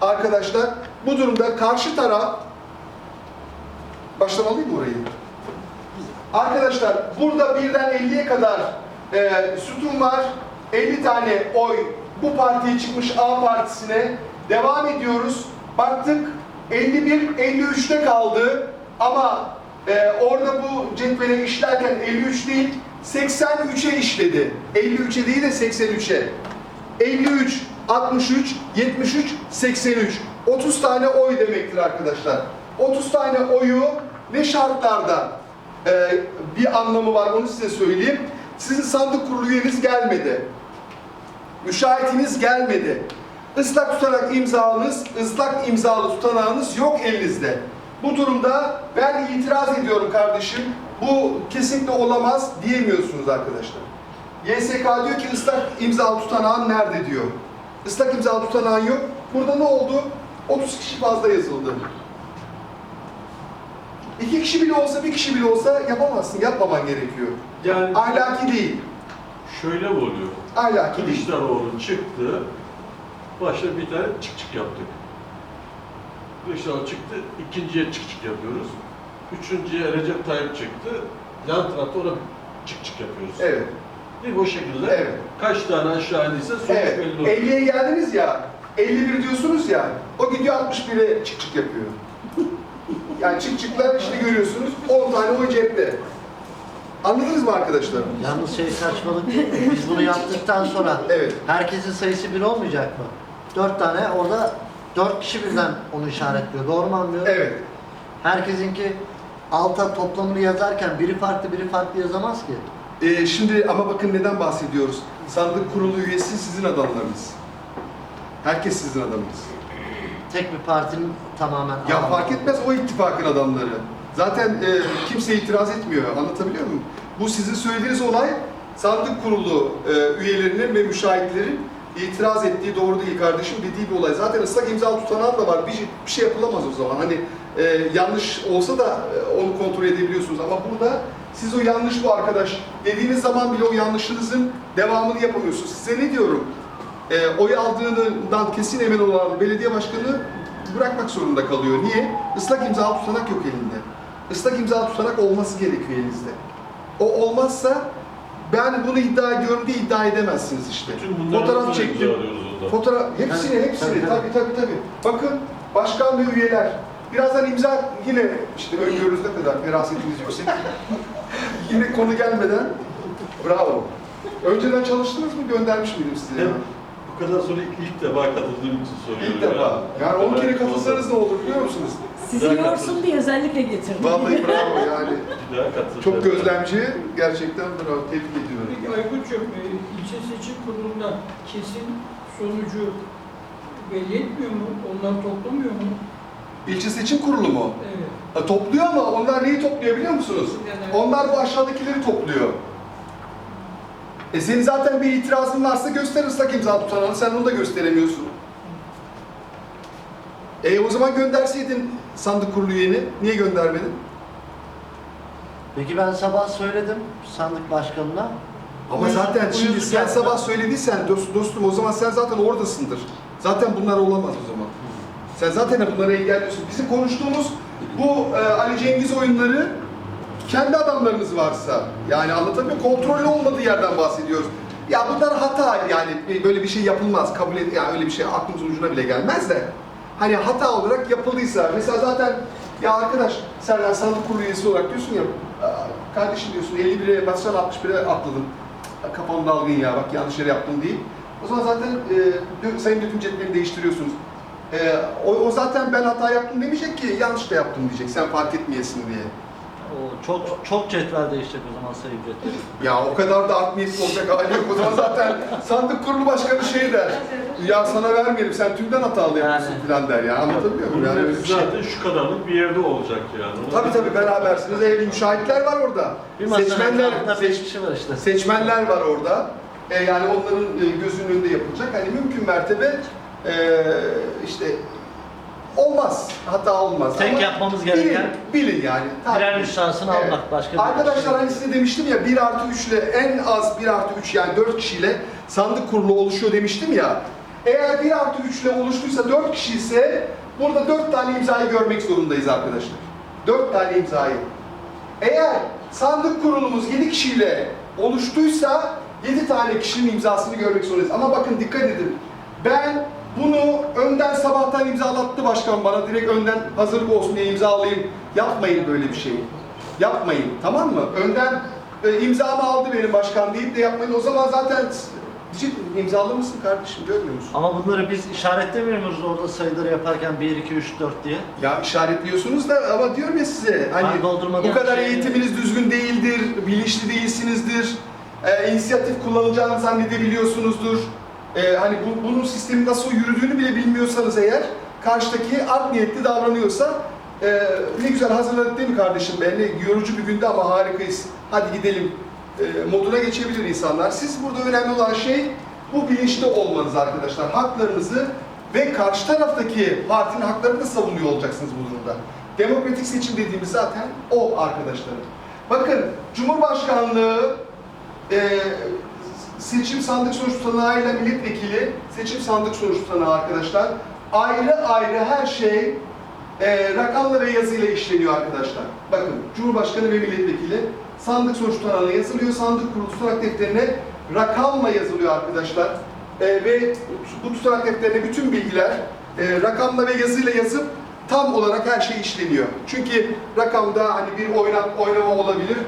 Arkadaşlar bu durumda karşı taraf başlamalıyım orayı? Arkadaşlar burada birden 50'ye kadar e, sütun var. 50 tane oy bu partiye çıkmış A partisine. Devam ediyoruz. Baktık 51 53'te kaldı. Ama e, orada bu cetvele işlerken 53 değil 83'e işledi. 53'e değil de 83'e. 53, 63, 73, 83. 30 tane oy demektir arkadaşlar. 30 tane oyu ne şartlarda e, bir anlamı var onu size söyleyeyim. Sizin sandık kurulu üyeniz gelmedi. Müşahitiniz gelmedi. Islak tutanak imzanız, ıslak imzalı tutanağınız yok elinizde. Bu durumda ben itiraz ediyorum kardeşim. Bu kesinlikle olamaz diyemiyorsunuz arkadaşlar. YSK diyor ki ıslak imzalı tutanağın nerede diyor. Islak imzalı tutanağın yok. Burada ne oldu? 30 kişi fazla yazıldı. İki kişi bile olsa, bir kişi bile olsa yapamazsın. Yapmaman gerekiyor. Yani Ahlaki değil. şöyle mi oluyor? Ahlaki değil. Kılıçdaroğlu çıktı, başta bir tane çık çık yaptık. Kılıçdaroğlu çıktı, ikinciye çık çık yapıyoruz. Üçüncüye Recep Tayyip çıktı, yan tarafta ona çık çık yapıyoruz. Evet. Değil mi? O şekilde Evet. kaç tane aşağı indiyse sonuç Evet. belli olur. 50'ye geldiniz ya. 51 diyorsunuz ya. O gidiyor 61'e çık çık yapıyor. Yani çık çıklar işte görüyorsunuz 10 tane oy cepte. Anladınız mı arkadaşlar? Yalnız şey saçmalık değil mi? Biz bunu yaptıktan sonra Evet. herkesin sayısı bir olmayacak mı? Dört tane orada dört kişi birden onu işaretliyor. Doğru mu anlıyorum? Evet. Herkesinki alta toplamını yazarken biri farklı biri farklı yazamaz ki. Ee, şimdi ama bakın neden bahsediyoruz? Sandık kurulu üyesi sizin adamlarınız. Herkes sizin adamınız. Tek bir partinin tamamen Ya alanı. fark etmez o ittifakın adamları. Zaten e, kimse itiraz etmiyor. Anlatabiliyor muyum? Bu sizin söylediğiniz olay sandık kurulu e, üyelerinin ve müşahitlerin itiraz ettiği doğru değil kardeşim dediği bir olay. Zaten ıslak imza tutanan da var. Bir, şey- bir şey yapılamaz o zaman. Hani e, yanlış olsa da e, onu kontrol edebiliyorsunuz. Ama burada siz o yanlış bu arkadaş dediğiniz zaman bile o yanlışınızın devamını yapamıyorsunuz. Size ne diyorum? E, oy aldığından kesin emin olan belediye başkanı bırakmak zorunda kalıyor. Niye? Islak imzalı tutanak yok elinde. Islak imzalı tutanak olması gerekiyor elinizde. O olmazsa ben bunu iddia ediyorum diye iddia edemezsiniz işte. Fotoğraf çektim. Fotoğraf hepsini hepsini tabii, tabii tabii. Bakın başkan ve üyeler. Birazdan imza yine işte öngörünüz ne kadar ferasetiniz yüksek. yine konu gelmeden bravo. Önceden çalıştınız mı göndermiş miydim size? ya? Hem bu kadar sonra ilk defa katıldığım için soruyorum. İlk defa. Yani 10 kere katılsanız ne olur biliyor musunuz? Sizi yorsun diye özellikle getirdim. Vallahi bravo yani. Bir daha katılacağım. Çok gözlemci. Gerçekten bravo. Tebrik ediyorum. Peki Aykut'cum, e, ilçe seçim kurulunda kesin sonucu belli etmiyor mu? Onlar toplamıyor mu? İlçe seçim kurulu mu? Evet. Ha, topluyor ama onlar neyi topluyor biliyor musunuz? Yani- Onlar bu aşağıdakileri topluyor. E senin zaten bir itirazın varsa göster ıslak imza tutanağını. Sen onu da gösteremiyorsun. E o zaman gönderseydin sandık kurulu üyeni. Niye göndermedin? Peki ben sabah söyledim sandık başkanına. Ama Uyuz- zaten şimdi sen yaptı. sabah söylediysen dost, dostum o zaman sen zaten oradasındır. Zaten bunlar olamaz o zaman. Sen zaten bunları engelliyorsun. Bizim konuştuğumuz bu e, Ali Cengiz oyunları kendi adamlarınız varsa yani anlatabiliyor? Kontrollü olmadığı yerden bahsediyoruz. Ya bunlar hata yani böyle bir şey yapılmaz kabul et yani öyle bir şey aklımızın ucuna bile gelmez de hani hata olarak yapıldıysa mesela zaten ya arkadaş yani sandık kurulu üyesi olarak diyorsun ya "Aa, kardeşim diyorsun 51'e basacaksın 61'e atladın kafam dalgın ya bak yanlış yere yaptım değil. O zaman zaten e, sayın döküm cetvelini değiştiriyorsunuz. E, o, o zaten ben hata yaptım demeyecek ki yanlış da yaptım diyecek sen fark etmeyesin diye. O çok çok cetvel değişecek o zaman sayı cetvel. Ya o kadar da art niyetli olacak hali yok. O zaman zaten sandık kurulu başkanı şey der. Ya sana vermeyelim sen tümden hatalı yapıyorsun Yani. falan der ya. Anlatabiliyor muyum? Yani öyle bir şey. Zaten şu kadarlık bir yerde olacak yani. Onu- Tabii tabii berabersiniz. Evli müşahitler var orada. Bir masanın Seçmenler, etrafında beş kişi var işte. seçmenler var orada. E, yani onların e, gözünün önünde yapılacak. Hani mümkün mertebe e, işte olmaz. Hata olmaz. Tek Ama yapmamız gereken bilin, bilin yani. birer nüshasını Evet. almak başka Arkadaşlar şey. hani size demiştim ya 1 artı 3 ile en az 1 artı 3 yani 4 kişiyle sandık kurulu oluşuyor demiştim ya. Eğer 1 artı 3 ile oluştuysa 4 kişi ise burada 4 tane imzayı görmek zorundayız arkadaşlar. 4 tane imzayı. Eğer sandık kurulumuz 7 kişiyle oluştuysa 7 tane kişinin imzasını görmek zorundayız. Ama bakın dikkat edin. Ben bunu önden sabahtan imzalattı başkan bana. Direkt önden hazırlık olsun diye imzalayayım. Yapmayın böyle bir şey. Yapmayın. Tamam mı? Önden e, imzamı aldı benim başkan deyip de yapmayın. O zaman zaten diyecek imzalı mısın kardeşim görmüyor musun? Ama bunları biz işaretlemiyor muyuz orada sayıları yaparken 1, 2, 3, 4 diye? Ya işaretliyorsunuz da ama diyorum ya size hani bu kadar şey- eğitiminiz düzgün değildir, bilinçli değilsinizdir, e, inisiyatif kullanacağını zannedebiliyorsunuzdur. E, hani bu, bunun sistemin nasıl yürüdüğünü bile bilmiyorsanız eğer karşıdaki art niyetli davranıyorsa e, ne güzel hazırladık değil mi kardeşim be? Ne yorucu bir günde ama harikayız. Hadi gidelim e, moduna geçebilir insanlar. Siz burada önemli olan şey bu bilinçli olmanız arkadaşlar. Haklarınızı ve karşı taraftaki partinin haklarını da savunuyor olacaksınız bu durumda. Demokratik seçim dediğimiz zaten o arkadaşlarım. Bakın Cumhurbaşkanlığı e, seçim sandık sonuç tutanağıyla milletvekili seçim sandık sonuç tutanağı arkadaşlar ayrı ayrı her şey e, rakamla ve yazıyla işleniyor arkadaşlar. Bakın Cumhurbaşkanı ve milletvekili sandık sonuç tutanağına yazılıyor. Sandık kurulu tutanak defterine rakamla yazılıyor arkadaşlar. E, ve bu tutanak defterine bütün bilgiler e, rakamla ve yazıyla yazıp tam olarak her şey işleniyor. Çünkü rakamda hani bir oyna, oynama olabilir.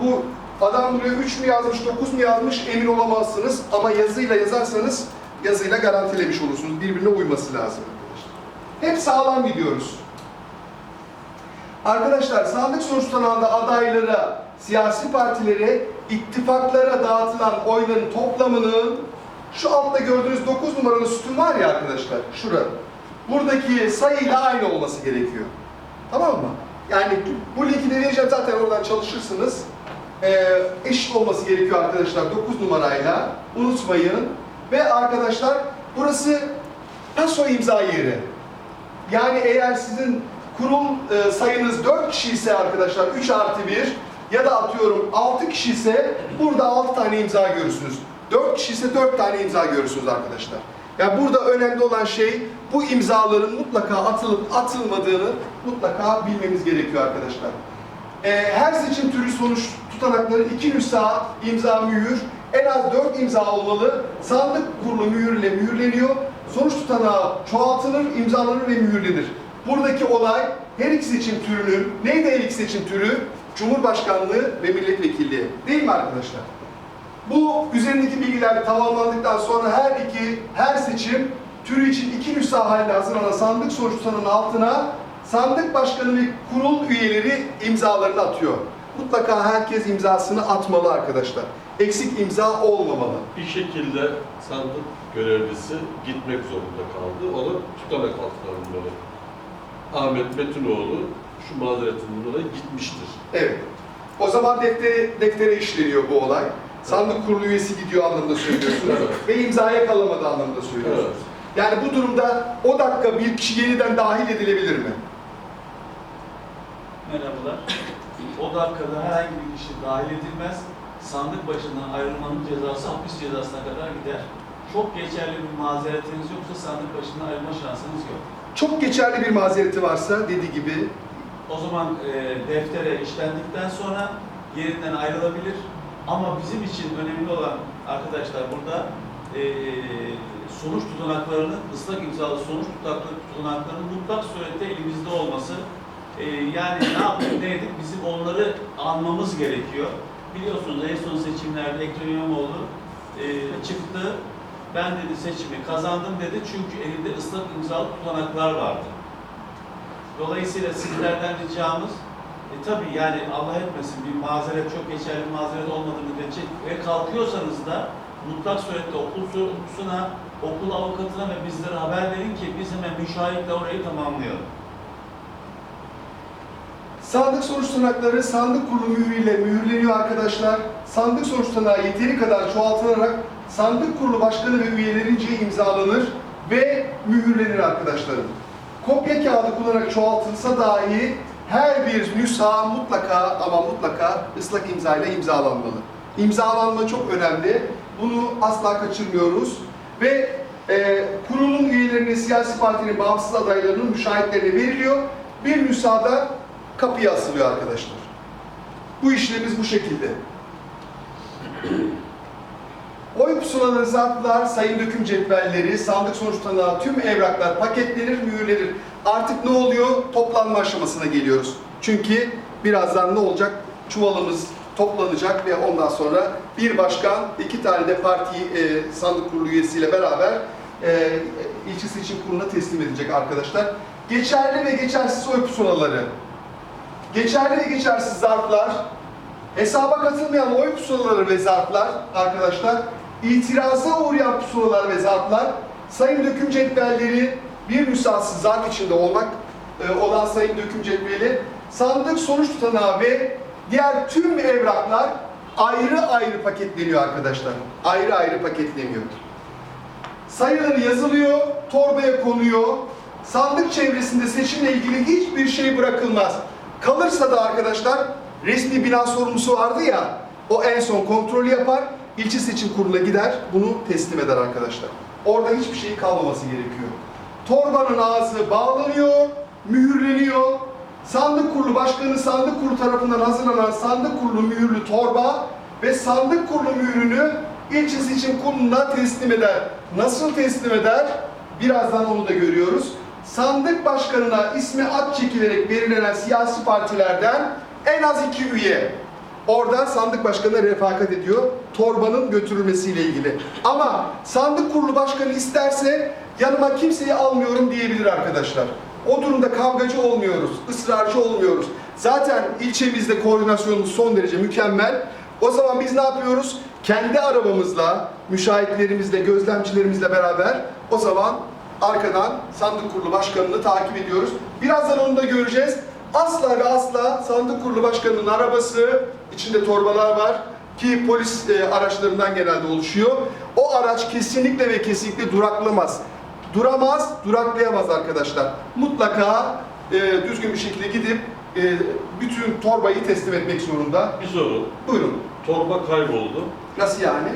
Bu adam buraya 3 mü yazmış, 9 mu yazmış emin olamazsınız. Ama yazıyla yazarsanız yazıyla garantilemiş olursunuz. Birbirine uyması lazım. Hep sağlam gidiyoruz. Arkadaşlar sandık sonuç tutanağında adaylara, siyasi partilere, ittifaklara dağıtılan oyların toplamının şu altta gördüğünüz 9 numaralı sütun var ya arkadaşlar, şura. Buradaki sayıyla aynı olması gerekiyor. Tamam mı? Yani bu linki de vereceğim zaten oradan çalışırsınız. Ee, eşit olması gerekiyor arkadaşlar 9 numarayla. Unutmayın. Ve arkadaşlar burası paso imza yeri. Yani eğer sizin kurul e, sayınız 4 kişi ise arkadaşlar 3 artı 1 ya da atıyorum 6 kişi ise burada 6 tane imza görürsünüz. 4 kişi ise 4 tane imza görürsünüz arkadaşlar. Yani burada önemli olan şey bu imzaların mutlaka atılıp atılmadığını mutlaka bilmemiz gerekiyor arkadaşlar. E, her seçim türü sonuç tutanakları 2 nüsha imza mühür en az 4 imza olmalı. Sandık kurulu mühürle mühürleniyor. Sonuç tutanağı çoğaltılır, imzalanır ve mühürlenir. Buradaki olay her iki seçim türünün, neydi her iki seçim türü? Cumhurbaşkanlığı ve milletvekilliği. Değil mi arkadaşlar? Bu üzerindeki bilgiler tamamlandıktan sonra her iki, her seçim türü için iki nüsha halinde hazırlanan sandık sonuç tutanağının altına sandık başkanı ve kurul üyeleri imzalarını atıyor. Mutlaka herkes imzasını atmalı arkadaşlar. Eksik imza olmamalı. Bir şekilde sandık görevlisi gitmek zorunda kaldı. O da tutanak altına alınmalı. Ahmet Metinoğlu şu mazeretinden dolayı gitmiştir. Evet. O zaman deftere, deftere işleniyor bu olay. Sandık kurulu üyesi gidiyor anlamında söylüyorsunuz. Evet. Ve imzaya kalamadı anlamında söylüyorsunuz. Evet. Yani bu durumda o dakika bir kişi yeniden dahil edilebilir mi? O dakikada herhangi bir kişi dahil edilmez. Sandık başından ayrılmanın cezası hapis cezasına kadar gider. Çok geçerli bir mazeretiniz yoksa sandık başından ayrılma şansınız yok. Çok geçerli bir mazereti varsa dediği gibi O zaman e, deftere işlendikten sonra yerinden ayrılabilir. Ama bizim için önemli olan arkadaşlar burada e, sonuç tutanaklarının, ıslak imzalı sonuç tutanakları- tutanaklarının mutlak surette elimizde olması. E, yani ne yaptık, ne ettik, bizim onları almamız gerekiyor. Biliyorsunuz en son seçimlerde Ekrem İmamoğlu e, çıktı. Ben dedi seçimi kazandım dedi çünkü elinde ıslak imzalı tutanaklar vardı. Dolayısıyla sizlerden ricamız e, tabii yani Allah etmesin bir mazeret çok geçerli bir mazeret olmadığı müddetçe ve kalkıyorsanız da mutlak surette okul sorumlusuna, okul avukatına ve bizlere haber verin ki biz hemen müşahitle orayı tamamlayalım. Sandık sonuç tutanakları sandık kurulu mührüyle mühürleniyor arkadaşlar. Sandık sonuç tutanağı yeteri kadar çoğaltılarak sandık kurulu başkanı ve üyelerince imzalanır ve mühürlenir arkadaşlarım. Kopya kağıdı kullanarak çoğaltılsa dahi her bir nüsha mutlaka ama mutlaka ıslak imzayla imzalanmalı. İmzalanma çok önemli. Bunu asla kaçırmıyoruz. Ve e, kurulun üyelerinin, siyasi partinin bağımsız adaylarının müşahitlerine veriliyor. Bir müsaade kapıya asılıyor arkadaşlar. Bu işlemimiz bu şekilde. Oy pusulaları, zarflar, sayım döküm cetvelleri, sandık sonuç tutanağı, tüm evraklar paketlenir, mühürlenir. Artık ne oluyor? Toplanma aşamasına geliyoruz. Çünkü birazdan ne olacak? Çuvalımız toplanacak ve ondan sonra bir başkan, iki tane de parti e, sandık kurulu üyesiyle beraber e, ilçe seçim kuruluna teslim edilecek arkadaşlar. Geçerli ve geçersiz oy pusulaları, geçerli ve geçersiz zarflar, Hesaba katılmayan oy pusulaları ve zarflar arkadaşlar, itiraza uğrayan pusulalar ve zarflar, sayım döküm cetvelleri bir müsaadsiz zarf içinde olmak e, olan sayım döküm cetveli, sandık sonuç tutanağı ve diğer tüm evraklar ayrı ayrı paketleniyor arkadaşlar. Ayrı ayrı paketleniyor. Sayıları yazılıyor, torbaya konuyor. Sandık çevresinde seçimle ilgili hiçbir şey bırakılmaz. Kalırsa da arkadaşlar resmi bina sorumlusu vardı ya, o en son kontrolü yapar, ilçe seçim kuruluna gider, bunu teslim eder arkadaşlar. Orada hiçbir şey kalmaması gerekiyor. Torbanın ağzı bağlanıyor, mühürleniyor. Sandık kurulu başkanı sandık kurulu tarafından hazırlanan sandık kurulu mühürlü torba ve sandık kurulu mühürünü ilçe seçim kuruluna teslim eder. Nasıl teslim eder? Birazdan onu da görüyoruz. Sandık başkanına ismi at çekilerek belirlenen siyasi partilerden en az iki üye orada sandık başkanına refakat ediyor torbanın götürülmesiyle ilgili. Ama sandık kurulu başkanı isterse yanıma kimseyi almıyorum diyebilir arkadaşlar. O durumda kavgacı olmuyoruz, ısrarcı olmuyoruz. Zaten ilçemizde koordinasyonumuz son derece mükemmel. O zaman biz ne yapıyoruz? Kendi arabamızla, müşahitlerimizle, gözlemcilerimizle beraber o zaman arkadan sandık kurulu başkanını takip ediyoruz. Birazdan onu da göreceğiz. Asla ve asla sandık kurulu başkanının arabası, içinde torbalar var ki polis e, araçlarından genelde oluşuyor. O araç kesinlikle ve kesinlikle duraklamaz. Duramaz, duraklayamaz arkadaşlar. Mutlaka e, düzgün bir şekilde gidip e, bütün torbayı teslim etmek zorunda. Bir soru. Buyurun. Torba kayboldu. Nasıl yani?